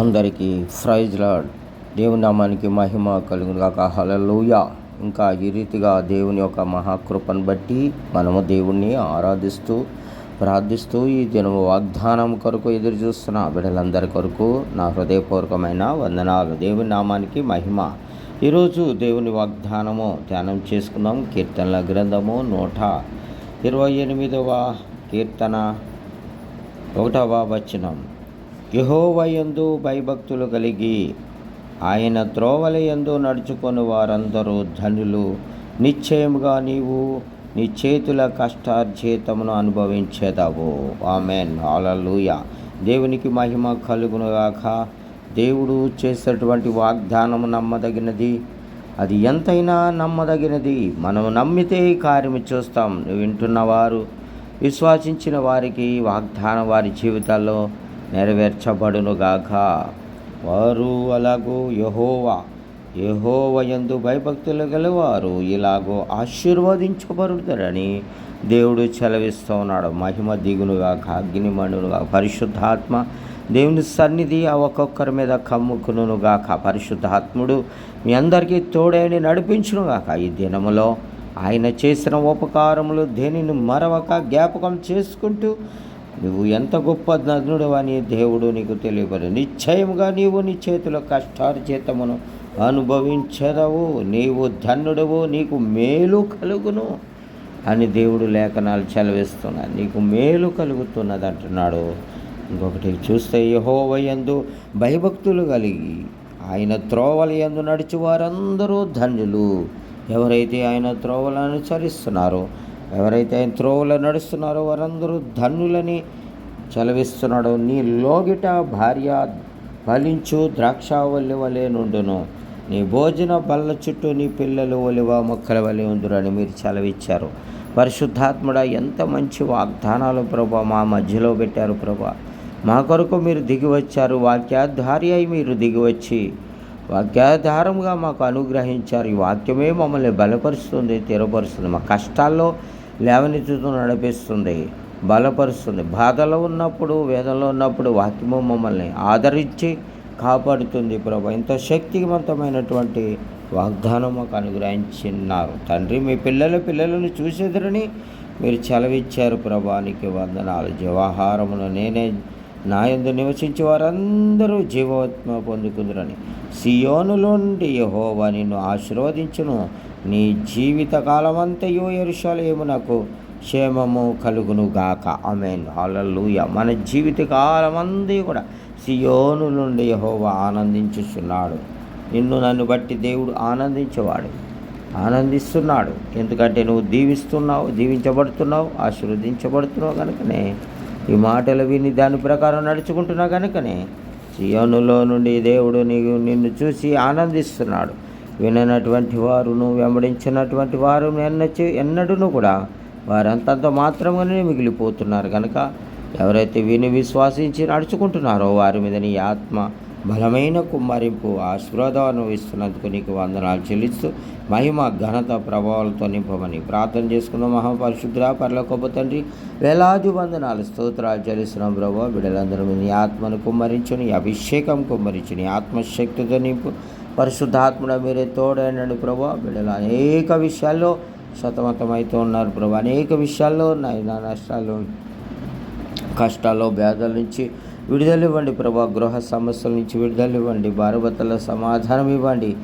అందరికీ prize lord. దేవుని నామానికి మహిమ కలుగును కాక హల్లెలూయ. ఇంకా ఈ రీతిగా దేవుని యొక్క మహాకృపను బట్టి మనము దేవుణ్ణి ఆరాధిస్తూ ప్రార్థిస్తూ ఈ దినము వాగ్దానం కొరకు ఎదురు చూస్తున్న బిడ్డలందరి కొరకు నా హృదయపూర్వకమైన వందనాలు. దేవుని నామానికి మహిమ. ఈరోజు దేవుని వాగ్దానము ధ్యానం చేసుకుందాం. కీర్తనల గ్రంథము నూట ఇరవై ఎనిమిదవ కీర్తన ఒకటవ వచనం. యహోవయందు భయభక్తులు కలిగి ఆయన త్రోవలయందు నడుచుకొని వారందరూ ధనులు. నిశ్చయముగా నీవు నీ చేతుల కష్టార్జితమును అనుభవించేదావు. ఆమెన్. హాలూయ దేవునికి మహిమ కలుగునుగాక దేవుడు చేసేటువంటి వాగ్దానము నమ్మదగినది. అది ఎంతైనా నమ్మదగినది. మనం నమ్మితే కార్యము చూస్తాం. వింటున్నవారు విశ్వాసించిన వారికి వాగ్దానం వారి జీవితాల్లో నెరవేర్చబడునుగాక. వారు అలాగూ యహోవా యహోవయందు భయభక్తులు గలవారు ఇలాగో ఆశీర్వదించబడుతారని దేవుడు చెలవిస్తూ ఉన్నాడు మహిమ దిగునుగాక అగ్నిమణునుగా పరిశుద్ధాత్మ దేవుని సన్నిధి ఆ ఒక్కొక్కరి మీద కమ్ముకునుగాక పరిశుద్ధాత్ముడు మీ అందరికీ తోడైన నడిపించునుగాక. ఈ దినములో ఆయన చేసిన ఉపకారములు దేనిని మరవక జ్ఞాపకం చేసుకుంటూ నువ్వు ఎంత గొప్ప నదునుడు అని దేవుడు నీకు తెలియబడు నిశ్చయముగా నీవు నీ చేతుల కష్టార్జితమును అనుభవించదవు నీవు ధన్యుడవు నీకు మేలు కలుగును అని దేవుడు లేఖనాలు చెలవిస్తున్నాడు నీకు మేలు కలుగుతున్నది అంటున్నాడు. ఇంకొకటి చూస్తే యహోవయందు భయభక్తులు కలిగి ఆయన త్రోవల యందు నడిచి వారందరూ ధన్యులు. ఎవరైతే ఆయన త్రోవలను అనుసరిస్తున్నారో ఎవరైతే ఆయన త్రోవలో నడుస్తున్నారో వారందరూ ధన్యులని చలవిస్తున్నాడు. నీ లోగిట భార్య ఫలించు ద్రాక్షావల్లి వలె నుండును. నీ భోజన బల్ల చుట్టూ నీ పిల్లలు ఒలివ మొక్కల వలె ఉందురని మీరు చలవిచ్చారు. పరిశుద్ధాత్ముడ ఎంత మంచి వాగ్దానాలు ప్రభా మా మధ్యలో పెట్టారు ప్రభా. మా కొరకు మీరు దిగి వచ్చారు. వాక్యాధారి అయి మీరు దిగి వచ్చి వాక్యాధారంగా మాకు అనుగ్రహించారు. ఈ వాక్యమే మమ్మల్ని బలపరుస్తుంది తీరపరుస్తుంది మా కష్టాల్లో లేవనెత్తుతూ నడిపిస్తుంది బలపరుస్తుంది. బాధలో ఉన్నప్పుడు వేదనలో ఉన్నప్పుడు వాక్యము మమ్మల్ని ఆదరించి కాపాడుతుంది ప్రభా. ఇంత శక్తివంతమైనటువంటి వాగ్దానం మాకు అనుగ్రహించినారు. తండ్రి మీ పిల్లల పిల్లలను చూసేదరని మీరు చలవిచ్చారు ప్రభానికి వందనాలు. జవాహారమును నేనే నాయందు నివసించే వారందరూ జీవాత్మ పొందుకుందరని. సియోనులో నుండి యహోవా నిన్ను ఆశీర్వదించును. నీ జీవిత కాలమంతయు ఎరుషలేమునకు క్షేమము కలుగును గాక అమెన్ హల్లెలూయా. మన జీవిత కాలమంది కూడా సియోను నుండి యహోవా ఆనందించుచున్నాడు. నిన్ను నన్ను బట్టి దేవుడు ఆనందించేవాడు. ఆనందిస్తున్నాడు. ఎందుకంటే నువ్వు దీవిస్తున్నావు దీవించబడుతున్నావు ఆశీర్వదించబడుతున్నావు కనుకనే ఈ మాటలు విని దాని ప్రకారం నడుచుకుంటున్నా కనుకనే సియోనులో నుండి దేవుడు నీకు నిన్ను చూసి ఆనందిస్తున్నాడు. విననటువంటి వారును వెంబడించినటువంటి వారు ఎన్నచు ఎన్నడూను కూడా వారంతంత మాత్రమే మిగిలిపోతున్నారు కనుక ఎవరైతే విని విశ్వాసించి నడుచుకుంటున్నారో వారి మీద నీ ఆత్మ బలమైన కుమ్మరింపు ఆశీర్వాదాన్ని ఇస్తున్నందుకు నీకు వందనాలు చెల్లిస్తూ మహిమ ఘనత ప్రభావాలతో నింపమని ప్రార్థన చేసుకున్న మహాపరిశుద్ధ పర్లకొప్ప తండ్రి వేలాది వందనాలు స్తోత్రాలు చెల్లిస్తున్నాం ప్రభావ బిడ్డలందరూ నీ ఆత్మను కుమ్మరించుని అభిషేకం కుమ్మరించుని ఆత్మశక్తితో నింపు పరిశుద్ధాత్మడ మీరే తోడైనండి ప్రభా. బిడ్డలు అనేక విషయాల్లో సతమతమవుతూ ఉన్నారు ప్రభా. అనేక విషయాల్లో నైనా నష్టాలు కష్టాల్లో వ్యాధుల నుంచి విడుదల ఇవ్వండి ప్రభా. గృహ సమస్యల నుంచి విడుదల ఇవ్వండి. భారభర్తల సమాధానం ఇవ్వండి.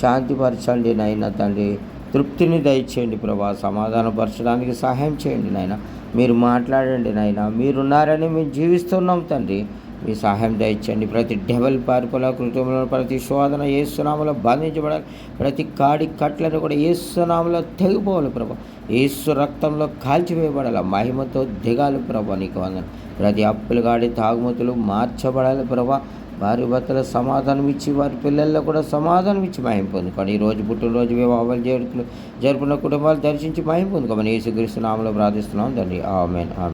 శాంతిపరచండి నాయన తండ్రి. తృప్తిని దయచేయండి ప్రభా. సమాధానపరచడానికి సహాయం చేయండి నాయన. మీరు మాట్లాడండి నాయన. మీరున్నారని మేము జీవిస్తున్నాం తండ్రి. మీ సహాయం దయచండి ప్రతి డెవల్ పార్పుల కృతంలో ప్రతి శోధన ఏసునామలో బంధించబడాలి. ప్రతి కాడి కట్లను కూడా ఏసునామలో తెగిపోవాలి ప్రభా. ఏసు రక్తంలో కాల్చివేయబడాలి. మహిమతో దిగాలి ప్రభా నీకు వందన. ప్రతి అప్పులు కాడి తాగుమతులు మార్చబడాలి ప్రభా. వారి భర్తల సమాధానం ఇచ్చి వారి పిల్లల్లో కూడా సమాధానం ఇచ్చి మహిం పొందుకోండి. ఈ రోజు పుట్టినరోజు వివాహాలు జరుపులు జరుపుకున్న కుటుంబాలు దర్శించి మహిం పొందుకోమని యేసుక్రీస్తు నామలో ప్రార్థిస్తున్నాం. తండ్రి ఆమెన్ ఆమె